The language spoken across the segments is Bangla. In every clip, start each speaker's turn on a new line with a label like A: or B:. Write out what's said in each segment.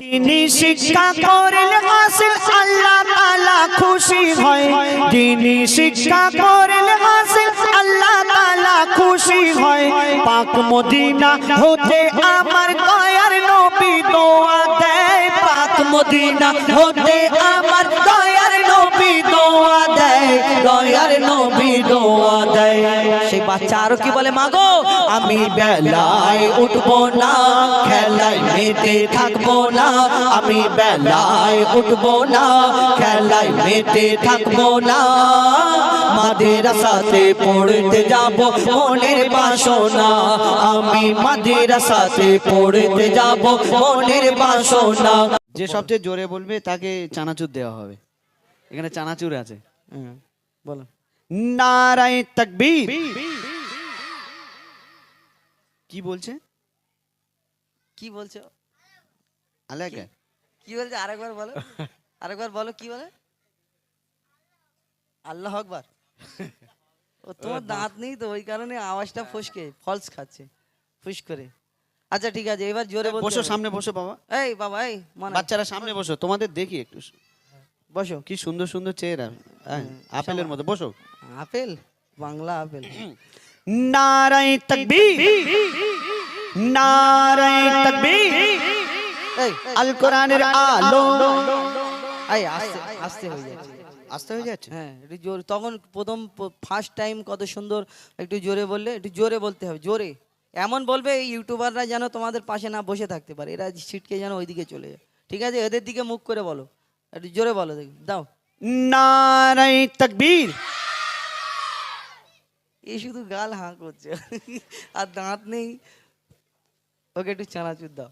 A: তিনি শিক্ষা করেন হাসিল, আল্লাহ তালা খুশি হয়। তিনি শিক্ষা করেন হাসিল, আল্লাহ তালা খুশি হয়। পাক মদিনা হতে আমার দয়ার নবী দোয়া দেয়। মদিনা হতে আমার দয়ার নবী দোয়া দেয়, দয়ার নবী দোয়া দেয়। সেই বাচ্চা আরও কি বলে মাগো আমি বেলায় উঠবো না, খেলায় মেতে থাকব না, আমি বেলায় উঠবো না, খেলায় মেতে থাকব না। মাদ্রাসাতে পড়তে যাব মনের বাসনা, আমি মাদ্রাসাতে পড়তে যাব মনের বাসনা।
B: যে সবচেয়ে জোরে বলবে তাকে চানাচুর দেওয়া হবে। এখানে চানাচুর আছে। হ্যাঁ, বলো।
A: নারায় তকবীর।
B: কি বলছে?
C: কি বলছো?
B: আলেকা।
C: কি বলছো? আরেকবার বলো। আরেকবার বলো কি বলে? আল্লাহ আকবার। ও তোমার দাঁত নেই তো ওই কারণে আওয়াজটা ফসকে ফলস খাচ্ছে। ফুস করে। আচ্ছা ঠিক আছে এবার জোরে
B: বসো সামনে বসো বাবা।
C: এই বাবা এই
B: বাচ্চারা সামনে বসো তোমাদের দেখি একটু।
C: বসো।
B: কি সুন্দর সুন্দর চেহারা। হ্যাঁ, আপেলের মতো বসো।
C: আপেল? বাংলা আপেল।
A: নারায় তকবীর। নারায় তকবীর।
C: এই
A: আল কোরআনের আলো
C: এই আস্তে আস্তে হয়ে যাচ্ছে।
B: আসতে হয়ে যাচ্ছে?
C: হ্যাঁ একটু জোর তখন প্রথম ফার্স্ট টাইম কত সুন্দর একটু জোরে বললে একটু জোরে বলতে হবে জোরে। এমন বলবে এই ইউটিউবাররা যেন তোমাদের পাশে না বসে থাকতে পারে। এরা ছিটকে যেন ওইদিকে চলে যায়। ঠিক আছে? এদের দিকে মুখ করে বলো। একটু জোরে বলো দেখি। দাও।
A: নারায় তকবীর।
C: এই শুধু গাল হাঁ করছে। আর দাঁত নেই। ওকে একটু চানাচুর দাও।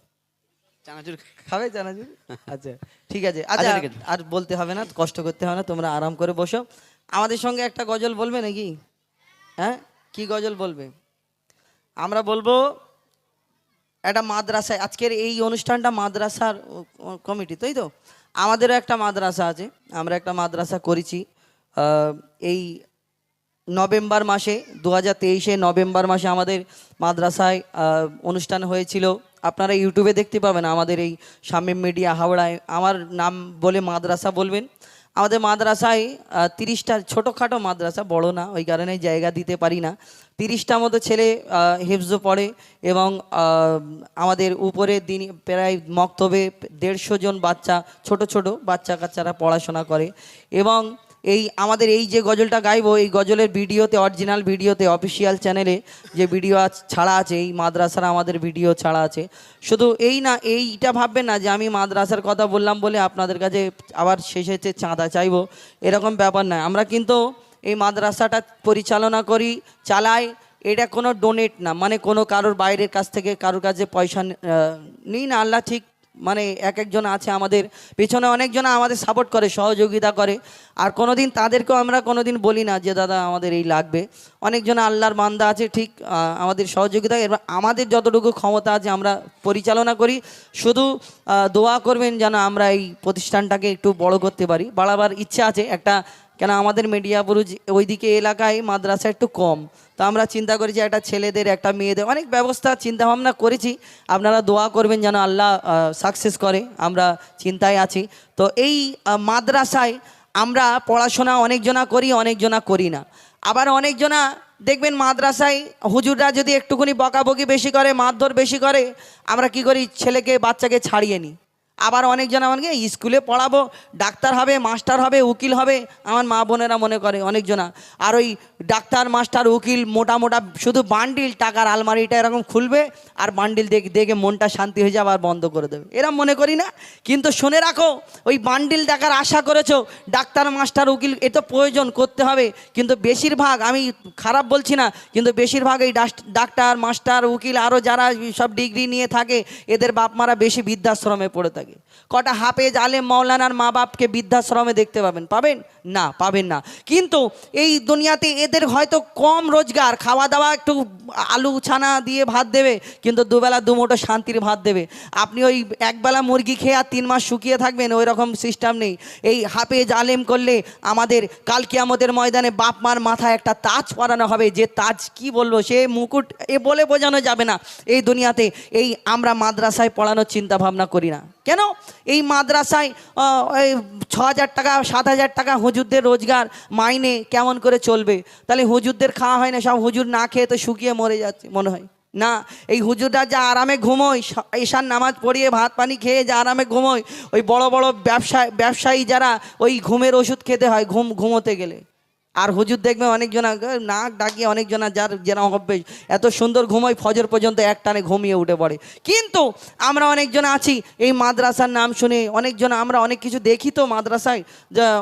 B: চানাচুর
C: খাবে চানাচুর? আচ্ছা ঠিক আছে। আচ্ছা
B: আছে।
C: আর বলতে হবে না কষ্ট করতে হবে না তোমরা আরাম করে বসো। আমাদের সঙ্গে একটা গজল বলবে নাকি? হ্যাঁ? কি গজল বলবে? আমরা বলব, একটা মাদ্রাসায়, আজকের এই অনুষ্ঠানটা মাদ্রাসার কমিটি, তাই তো? আমাদেরও একটা মাদ্রাসা আছে, আমরা একটা মাদ্রাসা করেছি এই নভেম্বর মাসে দু হাজার তেইশে নভেম্বর মাসে আমাদের মাদ্রাসায় অনুষ্ঠান হয়েছিল। আপনারা ইউটিউবে দেখতে পাবেন আমাদের এই শামীম মিডিয়া হাওড়ায়, আমার নাম বলে মাদ্রাসা বলবেন। আমাদের মাদ্রাসায় তিরিশটা ছোটোখাটো মাদ্রাসা, বড় না, ওই কারণে জায়গা দিতে পারি না। তিরিশটা মতো ছেলে হেফজো পড়ে এবং আমাদের উপরে দিন প্রায় মক্তবে দেড়শো জন বাচ্চা, ছোট ছোট বাচ্চা কাচ্চারা পড়াশোনা করে এবং এই আমাদের এই যে গজলটা গাইবো, এই গজলের ভিডিওতে অরিজিনাল ভিডিওতে অফিসিয়াল চ্যানেলে যে ভিডিও ছাড়া আছে, এই মাদ্রাসার আমাদের ভিডিও ছাড়া আছে, শুধু এই না, এইটা ভাববেন না যে আমি মাদ্রাসার কথা বললাম বলে আপনাদের কাছে আবার শেষে হচ্ছে চাঁদা চাইব, এরকম ব্যাপার নয়। আমরা কিন্তু এই মাদ্রাসাটা পরিচালনা করি, চালাই, এটা কোনো ডোনেট না মানে কোনো কারোর বাইরের কাছ থেকে কারোর কাছে পয়সা নিই না, আল্লাহ ঠিক মানে এক একজন আছে আমাদের, পেছনে অনেকজন আমাদের সাপোর্ট করে, সহযোগিতা করে। আর কোনোদিন তাদেরকেও আমরা কোনোদিন বলি না যে, দাদা, আমাদের এই লাগবে। অনেকজন আল্লাহর বান্দা আছে, ঠিক আমাদের সহযোগিতা। এবার আমাদের যতটুকু ক্ষমতা আছে, আমরা পরিচালনা করি। শুধু দোয়া করবেন যেন আমরা এই প্রতিষ্ঠানটাকে একটু বড় করতে পারি। বাড়াবার ইচ্ছা আছে। একটা কেন আমাদের মিডিয়া মিডিয়াপুর ওইদিকে এলাকায় মাদ্রাসা একটু কম। তো আমরা চিন্তা করেছি একটা ছেলেদের, একটা মেয়েদের অনেক ব্যবস্থা চিন্তা ভাবনা করেছি। আপনারা দোয়া করবেন যেন আল্লাহ সাকসেস করে। আমরা চিন্তায় আছি। তো এই মাদ্রাসায় আমরা পড়াশোনা অনেকজনা করি অনেকজনা করি না। আবার অনেকজনা দেখবেন মাদ্রাসায় হুজুররা যদি একটুখানি বকাবকি বেশি করে, মারধর বেশি করে, আমরা কি করি? ছেলেকে, বাচ্চাকে ছাড়িয়ে নিই। আবার অনেকজন আমাকে স্কুলে পড়াবো, ডাক্তার হবে, মাস্টার হবে, উকিল হবে। আমার মা বোনেরা মনে করে অনেকজনা। আর ওই ডাক্তার, মাস্টার, উকিল মোটা মোটা শুধু বান্ডিল, টাকার আলমারিটা এরকম খুলবে আর বান্ডিল দেখে দেখে মনটা শান্তি হয়ে যাবে আর বন্ধ করে দেবে। এরম মনে করি না। কিন্তু শুনে রাখো, ওই বান্ডিল দেখার আশা করেছ, ডাক্তার, মাস্টার, উকিল, এ তো প্রয়োজন, করতে হবে। কিন্তু বেশিরভাগ, আমি খারাপ বলছি না, কিন্তু বেশিরভাগ এই ডাক্তার, মাস্টার, উকিল আরও যারা সব ডিগ্রি নিয়ে থাকে, এদের বাপ মারা বেশি বৃদ্ধাশ্রমে পড়ে থাকে। থাকে কটা হাফেজ, আলেম মৌলানার মা বাপকে বৃদ্ধাশ্রমে দেখতে পাবেন। পাবেন? না পাবেন না। কিন্তু এই দুনিয়াতে এদের হয়তো কম রোজগার। খাওয়া দাওয়া একটু আলু ছানা দিয়ে ভাত দেবে, কিন্তু দুবেলা দুমুঠো শান্তির ভাত দেবে। আপনি ওই একবেলা মুরগি খেয়ে আর তিন মাস শুকিয়ে থাকবেন, ওই রকম সিস্টেম নেই। এই হাফেজ, আলেম করলে আমাদের কাল কিয়ামতের ময়দানে বাপ মার মাথায় একটা তাজ পরানো হবে। যে তাজ কি বলব? সে মুকুট এ বলে বোঝানো যাবে না। এই দুনিয়াতে এই আমরা মাদ্রাসায় পড়ানোর চিন্তা ভাবনা করি না। কেন? এই মাদ্রাসায় এই ছ হাজার টাকা সাত হাজার টাকা হুজুরদের রোজগার মাইনে কেমন করে চলবে? তাহলে হুজুরদের খাওয়া হয় না, সব হুজুর না খেয়ে তো শুকিয়ে মরে যাচ্ছে, মনে হয়। না, এই হুজুররা যা আরামে ঘুমোয় ঈশান নামাজ পড়িয়ে ভাত পানি খেয়ে যা আরামে ঘুমোয়, ওই বড় বড় ব্যবসা ব্যবসায়ী যারা ওই ঘুমের ওষুধ খেতে হয়, ঘুম, ঘুমোতে গেলে। আর হুজুর দেখবে অনেকজন নাক ডাকিয়ে অনেকজনা যার যেরকম অভ্যেস এত সুন্দর ঘুমোয় ফজর পর্যন্ত এক টানে ঘুমিয়ে উঠে পড়ে। কিন্তু আমরা অনেকজন আছি এই মাদ্রাসার নাম শুনে অনেকজন আমরা অনেক কিছু দেখি তো মাদ্রাসায়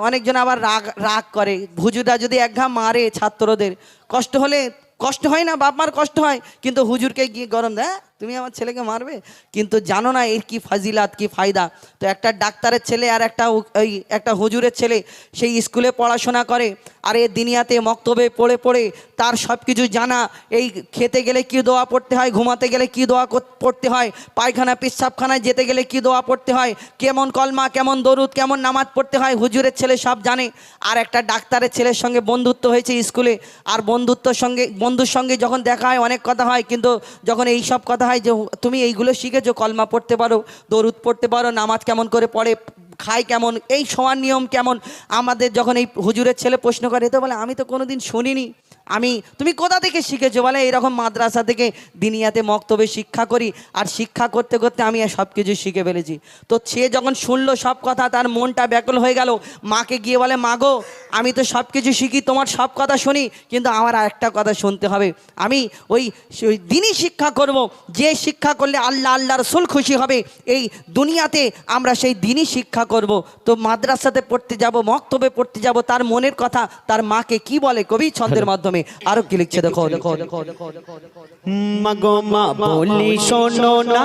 C: অনেকজন আবার রাগ রাগ করে। হুজুররা যদি এক ঘা মারে ছাত্রদের কষ্ট হলে কষ্ট হয় না বাপ মার কষ্ট হয় কিন্তু হুজুরকে গিয়ে গরম দেয় "হ্যাঁ, তুমি আমার ছেলেকে মারবে? কিন্তু জানো না এর কি ফাজিলাত, কি ফায়দা? তো একটা ডাক্তারের ছেলে আর একটা ওই একটা হুজুরের ছেলে, সেই স্কুলে পড়াশোনা করে আর এ দিনিয়াতে মক্তবে পড়ে পড়ে তার সব কিছু জানা। এই খেতে গেলে কি দোয়া পড়তে হয়? ঘুমাতে গেলে কি দোয়া পড়তে হয়? পায়খানা, পেশাবখানায় যেতে গেলে কি দোয়া পড়তে হয়? কেমন কলমা, কেমন দরুদ, কেমন নামাজ পড়তে হয়? হুজুরের ছেলে সব জানে। আর একটা ডাক্তারের ছেলের সঙ্গে বন্ধুত্ব হয়েছে স্কুলে। আর বন্ধুত্বর সঙ্গে বন্ধুর সঙ্গে যখন দেখা হয়, অনেক কথা হয়, কিন্তু যখন এই সব কথা হয় যে তুমি এইগুলো শিখেছো, কলমা পড়তে পারো, দরুদ পড়তে পারো, নামাজ কেমন করে পড়ে খায় কেমন, এই সমান নিয়ম কেমন? আমাদের যখন এই হুজুরের ছেলে প্রশ্ন করে তো বলে, আমি তো কোনোদিন শুনিনি। আমি তুমি কোথা থেকে শিখেছো বলে? এইরকম মাদ্রাসা থেকে দিনিয়াতে মক্তবে শিক্ষা করি আর শিক্ষা করতে করতে আমি সব কিছু শিখে ফেলেছি। তো সে যখন শুনলো সব কথা তার মনটা ব্যাকুল হয়ে গেল। মাকে গিয়ে বলে মাগো আমি তো সব কিছু শিখি তোমার সব কথা শুনি কিন্তু আমার আর একটা কথা শুনতে হবে। আমি ওই ওই দিনই শিক্ষা করব যে শিক্ষা করলে আল্লাহ আল্লাহ রসুল খুশি হবে এই দুনিয়াতে আমরা সেই দিনই শিক্ষা করব। তো মাদ্রাসাতে পড়তে যাব মক্তবে পড়তে যাব তার মনের কথা তার মাকে কি বলে কবি? ছন্দের মাধ্যমে। আরও কি লিখছে? দেখো দেখো দেখো দেখো দেখো
A: মা বলি শোনো না।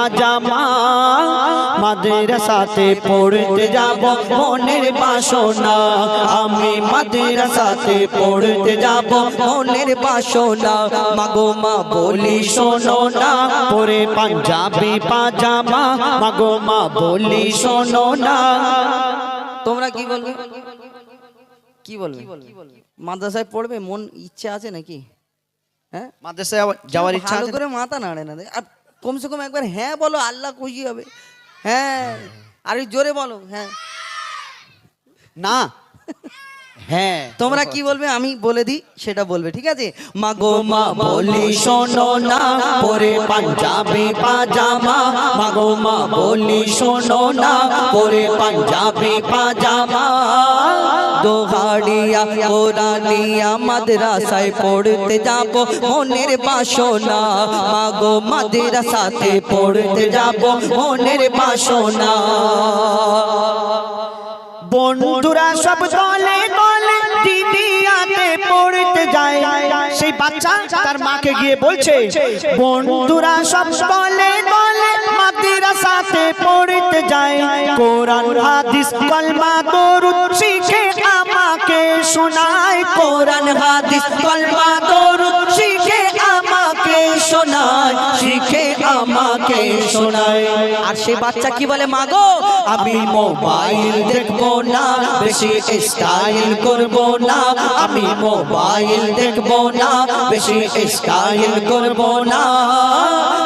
A: পাজামা মাদ্রাসাতে পড়তে যাব মনের বাসনা। আমি মাদ্রাসাতে পড়তে যাব মনের বাসনা। মাগো মা বলি শোনো না। পরে পাঞ্জাবি পাজামা। মাগো মা বলি শোনো না।
C: তোমরা কি বলবে? কি বলবে? মাদ্রাসায় পড়বে? মন ইচ্ছে আছে নাকি? হ্যাঁ?
B: মাদ্রাসায় যাওয়ার- যাওয়ার ইচ্ছা আছে
C: করে মাথা নাড়ে না আর কমসে কম একবার হ্যাঁ বলো আল্লাহ খুশি হবে। হ্যাঁ আর এই জোরে বলো হ্যাঁ।
B: না হ্যাঁ
C: তোমরা কি বলবে আমি বলে দিই সেটা বলবে ঠিক আছে? মা গো
A: মা বলি শোনো না পরে পাঞ্জাবি পাজামা। মাগো মা বলি শোনো না পরে পাঞ্জাবি পাজামা।
C: দোহাড়িয়া কোরআনিয়া মাদ্রাসায় পড়তে যাব। মনের বাসনা মা গো মাদ্রাসাতে পড়তে যাব। মনের বাসনা।
A: বন্ধুরা সব দলে দলে দিদিয়াতে পড়তে যায়। সেই বাচ্চা তার মাকে গিয়ে বলছে, বন্ধুরা সব দলে দলে মাদ্রাসাতে পড়তে যায়। কোরআন, হাদিস, কলমা, দরুদ, শিখে শোনায় কোরআন, হাদিস কলমা দরুদ, শিখে আমাকে শোনায়, শিখে আমাকে শোনায়।
C: আর সে বাচ্চা কি বলে মাগো
A: আমি মোবাইল দেখব না, বেশি স্টাইল করব না। আমি মোবাইল দেখব না, বেশি স্টাইল করব না।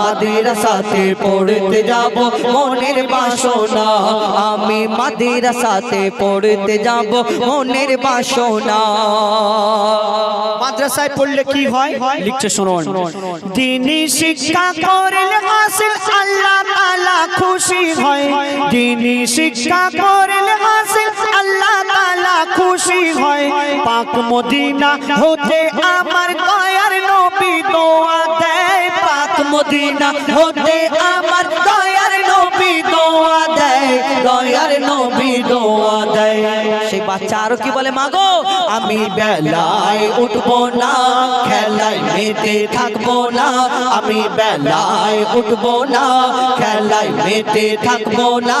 C: মাদ্রাসাতে পড়তে যাব মনের বাসনা। আমি মাদ্রাসাতে পড়তে যাব মনের বাসনা।
A: মাদ্রাসায় পড়লে কি হয়? লিখছে শুনুন। দিনী শিক্ষা করলে হাসিল আল্লাহ তাআলা খুশি হয়। দিনী শিক্ষা করলে হাসিল আল্লাহ তাআলা খুশি হয়। পাক মদিনা হতে আমার দয়ার নবী দোয়া মদিনা হতে আমার দয়ার নবী দোয়া দেয়, দয়ার নবী দোয়া দেয়।
C: সেই বাচ্চা আরও কি বলে, মাগো, আমি বেলায় উঠবো না, খেলায় মেতে থাকব না, আমি বেলায় উঠবো না, খেলায় মেতে থাকব না।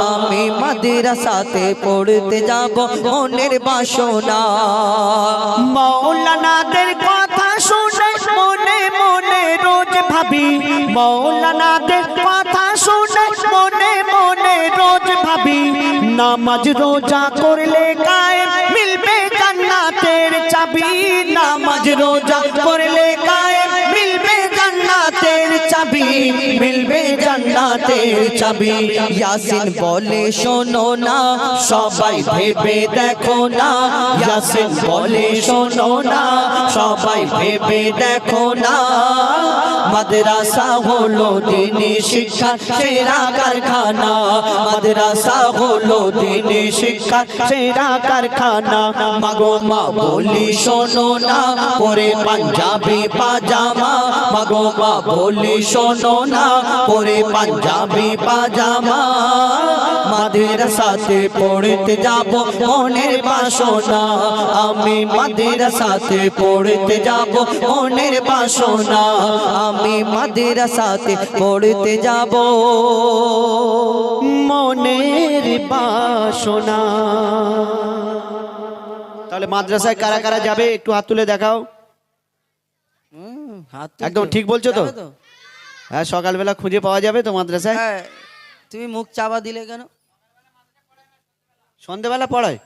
C: আমি মাদ্রাসাতে পড়তে যাব, মনের বাসনা।
A: মৌলানাদের কথা শুনে মনে মনে রোজ ভাবি। মৌলানাদের কথা শুনে মনে মনে রোজ ভাবি। নামাজ রোজা করলে গায়ে মিলবে জান্নাতের চাবি। নামাজ রোজা করলে মিলবে জান্নাতের চাবি।
C: ইয়াসিন বলে, শোনো না, সবাই ভেবে দেখো না। ইয়াসিন বলে, শোনো না, সবাই ভেবে দেখো না। মাদ্রাসা হলো দিনী শিক্ষা সেরা কারখানা। মাদ্রাসা হলো দিনী শিক্ষা সেরা কারখানা। মাগো মা বলি, শোনো না, পরে পাঞ্জাবি পাজামা। মাগো মা বলি, শোনো না পরে পাঞ্জাবি পাজামা। মাদ্রাসাতে পড়তে যাব মনের বাসনা। আমি মাদ্রাসাতে পড়তে যাব মনের বাসনা। আমি মাদ্রাসাতে পড়তে যাব
A: মনের বাসনা। তাহলে মাদ্রাসায় কারা কারা যাবে? একটু হাত তুলে দেখাও। একদম ঠিক বলছো তো? হ্যাঁ সকালবেলা খুঁজে পাওয়া যাবে তো মাদ্রাসায়?
C: হ্যাঁ তুমি মুখ চাপা দিলে কেন?
A: সন্ধেবেলা পড়ায়?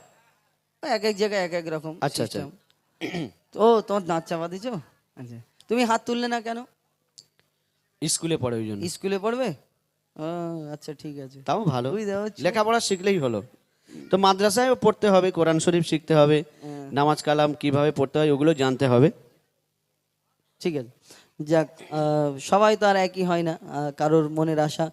C: এক এক জায়গায় এক এক রকম
A: আচ্ছা, আচ্ছা।
C: ও তোমার দাঁত চাপা দিছো আচ্ছা। তুমি হাত তুললে না কেন?
B: স্কুলে পড়ে ওই জন্য।
C: স্কুলে পড়বে? ও আচ্ছা ঠিক আছে।
A: তাও ভালো। লেখাপড়া শিখলেই হলো। তো মাদ্রাসায় পড়তে হবে কোরআন শরীফ শিখতে হবে নামাজ কালাম কীভাবে পড়তে হয় ওগুলো জানতে হবে।
C: ঠিক আছে। যাক সবাই তো আর একই হয় না কারোর মনের আশা।